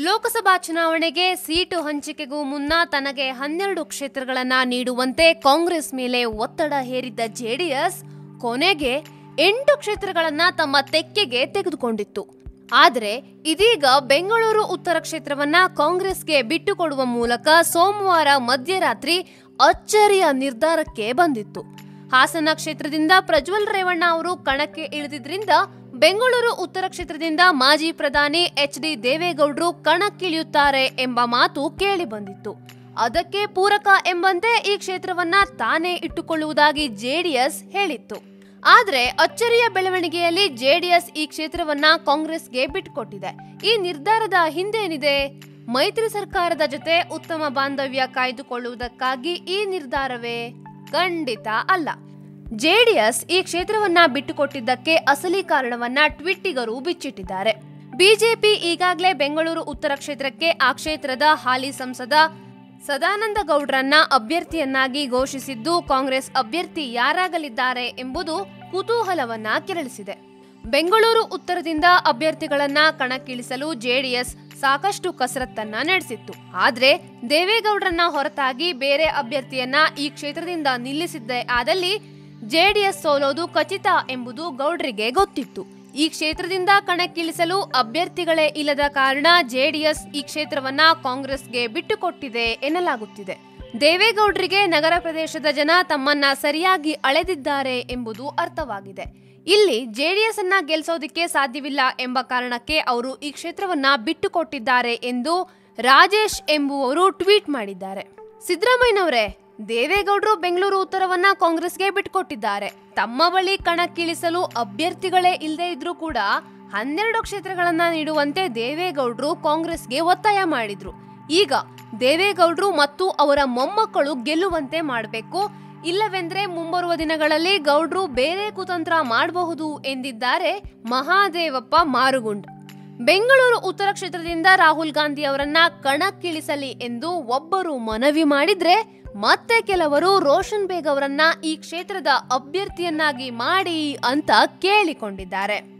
ಲೋಕಸಭಾ ಚುನಾವಣೆಗೆ ಸೀಟು ಹಂಚಿಕೆಗೂ ಮುನ್ನ ತನಗೆ ಹನ್ನೆರಡು ಕ್ಷೇತ್ರಗಳನ್ನ ನೀಡುವಂತೆ ಕಾಂಗ್ರೆಸ್ ಮೇಲೆ ಒತ್ತಡ ಹೇರಿದ್ದ ಜೆಡಿಎಸ್ ಕೊನೆಗೆ ಎಂಟು ಕ್ಷೇತ್ರಗಳನ್ನ ತಮ್ಮ ತೆಕ್ಕೆಗೆ ತೆಗೆದುಕೊಂಡಿತ್ತು. ಆದರೆ ಇದೀಗ ಬೆಂಗಳೂರು ಉತ್ತರ ಕ್ಷೇತ್ರವನ್ನ ಕಾಂಗ್ರೆಸ್ಗೆ ಬಿಟ್ಟುಕೊಡುವ ಮೂಲಕ ಸೋಮವಾರ ಮಧ್ಯರಾತ್ರಿ ಅಚ್ಚರಿಯ ನಿರ್ಧಾರಕ್ಕೆ ಬಂದಿತ್ತು. ಹಾಸನ ಕ್ಷೇತ್ರದಿಂದ ಪ್ರಜ್ವಲ್ ರೇವಣ್ಣ ಅವರು ಕಣಕ್ಕೆ ಇಳಿದಿದ್ರಿಂದ ಬೆಂಗಳೂರು ಉತ್ತರ ಕ್ಷೇತ್ರದಿಂದ ಮಾಜಿ ಪ್ರಧಾನಿ ಎಚ್ ಡಿ ದೇವೇಗೌಡರು ಕಣಕ್ಕಿಳಿಯುತ್ತಾರೆ ಎಂಬ ಮಾತು ಕೇಳಿ ಬಂದಿತ್ತು. ಅದಕ್ಕೆ ಪೂರಕ ಎಂಬಂತೆ ಈ ಕ್ಷೇತ್ರವನ್ನ ತಾನೇ ಇಟ್ಟುಕೊಳ್ಳುವುದಾಗಿ ಜೆಡಿಎಸ್ ಹೇಳಿತ್ತು. ಆದರೆ ಅಚ್ಚರಿಯ ಬೆಳವಣಿಗೆಯಲ್ಲಿ ಜೆಡಿಎಸ್ ಈ ಕ್ಷೇತ್ರವನ್ನ ಕಾಂಗ್ರೆಸ್ಗೆ ಬಿಟ್ಟುಕೊಟ್ಟಿದೆ. ಈ ನಿರ್ಧಾರದ ಹಿಂದೇನಿದೆ? ಮೈತ್ರಿ ಸರ್ಕಾರದ ಜೊತೆ ಉತ್ತಮ ಬಾಂಧವ್ಯ ಕಾಯ್ದುಕೊಳ್ಳುವುದಕ್ಕಾಗಿ ಈ ನಿರ್ಧಾರವೇ? ಖಂಡಿತ ಅಲ್ಲ. ಜೆಡಿಎಸ್ ಈ ಕ್ಷೇತ್ರವನ್ನ ಬಿಟ್ಟುಕೊಟ್ಟಿದ್ದಕ್ಕೆ ಅಸಲಿ ಕಾರಣವನ್ನ ಟ್ವಿಟ್ಟಿಗರು ಬಿಚ್ಚಿಟ್ಟಿದ್ದಾರೆ. ಬಿಜೆಪಿ ಈಗಾಗಲೇ ಬೆಂಗಳೂರು ಉತ್ತರ ಕ್ಷೇತ್ರಕ್ಕೆ ಆ ಕ್ಷೇತ್ರದ ಹಾಲಿ ಸಂಸದ ಸದಾನಂದ ಗೌಡ್ರನ್ನ ಅಭ್ಯರ್ಥಿಯನ್ನಾಗಿ ಘೋಷಿಸಿದ್ದು ಕಾಂಗ್ರೆಸ್ ಅಭ್ಯರ್ಥಿ ಯಾರಾಗಲಿದ್ದಾರೆ ಎಂಬುದು ಕುತೂಹಲವನ್ನ ಕೆರಳಿಸಿದೆ. ಬೆಂಗಳೂರು ಉತ್ತರದಿಂದ ಅಭ್ಯರ್ಥಿಗಳನ್ನ ಕಣಕ್ಕಿಳಿಸಲು ಜೆಡಿಎಸ್ ಸಾಕಷ್ಟು ಕಸರತ್ತನ್ನ ನಡೆಸಿತ್ತು. ಆದ್ರೆ ದೇವೇಗೌಡರನ್ನ ಹೊರತಾಗಿ ಬೇರೆ ಅಭ್ಯರ್ಥಿಯನ್ನ ಈ ಕ್ಷೇತ್ರದಿಂದ ನಿಲ್ಲಿಸಿದ್ದೇ. ಆದಲ್ಲಿ ಜೆಡಿಎಸ್ ಸೋಲೋದು ಖಚಿತ ಎಂಬುದು ಗೌಡ್ರಿಗೆ ಗೊತ್ತಿತ್ತು. ಈ ಕ್ಷೇತ್ರದಿಂದ ಕಣಕ್ಕಿಳಿಸಲು ಅಭ್ಯರ್ಥಿಗಳೇ ಇಲ್ಲದ ಕಾರಣ ಜೆಡಿಎಸ್ ಈ ಕ್ಷೇತ್ರವನ್ನ ಕಾಂಗ್ರೆಸ್ಗೆ ಬಿಟ್ಟುಕೊಟ್ಟಿದೆ ಎನ್ನಲಾಗುತ್ತಿದೆ. ದೇವೇಗೌಡರಿಗೆ ನಗರ ಪ್ರದೇಶದ ಜನ ತಮ್ಮನ್ನ ಸರಿಯಾಗಿ ಅಳೆದಿದ್ದಾರೆ ಎಂಬುದು ಅರ್ಥವಾಗಿದೆ. ಇಲ್ಲಿ ಜೆಡಿಎಸ್ ಅನ್ನ ಗೆಲ್ಲಿಸೋದಿಕ್ಕೆ ಸಾಧ್ಯವಿಲ್ಲ ಎಂಬ ಕಾರಣಕ್ಕೆ ಅವರು ಈ ಕ್ಷೇತ್ರವನ್ನ ಬಿಟ್ಟುಕೊಟ್ಟಿದ್ದಾರೆ ಎಂದು ರಾಜೇಶ್ ಎಂಬುವರು ಟ್ವೀಟ್ ಮಾಡಿದ್ದಾರೆ. ಸಿದ್ದರಾಮಯ್ಯನವರೇ ದೇವೇಗೌಡರು ಬೆಂಗಳೂರು ಉತ್ತರವನ್ನ ಕಾಂಗ್ರೆಸ್ಗೆ ಬಿಟ್ಕೊಟ್ಟಿದ್ದಾರೆ. ತಮ್ಮ ಬಳಿ ಕಣಕ್ಕಿಳಿಸಲು ಅಭ್ಯರ್ಥಿಗಳೇ ಇಲ್ಲದೆ ಇದ್ರೂ ಕೂಡ ಹನ್ನೆರಡು ಕ್ಷೇತ್ರಗಳನ್ನ ನೀಡುವಂತೆ ದೇವೇಗೌಡರು ಕಾಂಗ್ರೆಸ್ಗೆ ಒತ್ತಾಯ ಮಾಡಿದ್ರು. ಈಗ ದೇವೇಗೌಡರು ಮತ್ತು ಅವರ ಮೊಮ್ಮಕ್ಕಳು ಗೆಲ್ಲುವಂತೆ ಮಾಡಬೇಕು. ಇಲ್ಲವೆಂದ್ರೆ ಮುಂಬರುವ ದಿನಗಳಲ್ಲಿ ಗೌಡ್ರು ಬೇರೆ ಕುತಂತ್ರ ಮಾಡಬಹುದು ಎಂದಿದ್ದಾರೆ ಮಹಾದೇವಪ್ಪ ಮಾರುಗುಂಡ್. ಬೆಂಗಳೂರು ಉತ್ತರ ಕ್ಷೇತ್ರದಿಂದ ರಾಹುಲ್ ಗಾಂಧಿ ಅವರನ್ನ ಕಣಕ್ಕಿಳಿಸಲಿ ಎಂದು ಒಬ್ಬರು ಮನವಿ ಮಾಡಿದ್ರೆ ಮತ್ತೆ ಕೆಲವರು ರೋಷನ್ ಬೇಗ್ ಅವರನ್ನ ಈ ಕ್ಷೇತ್ರದ ಅಭ್ಯರ್ಥಿಯನ್ನಾಗಿ ಮಾಡಿ ಅಂತ ಕೇಳಿಕೊಂಡಿದ್ದಾರೆ.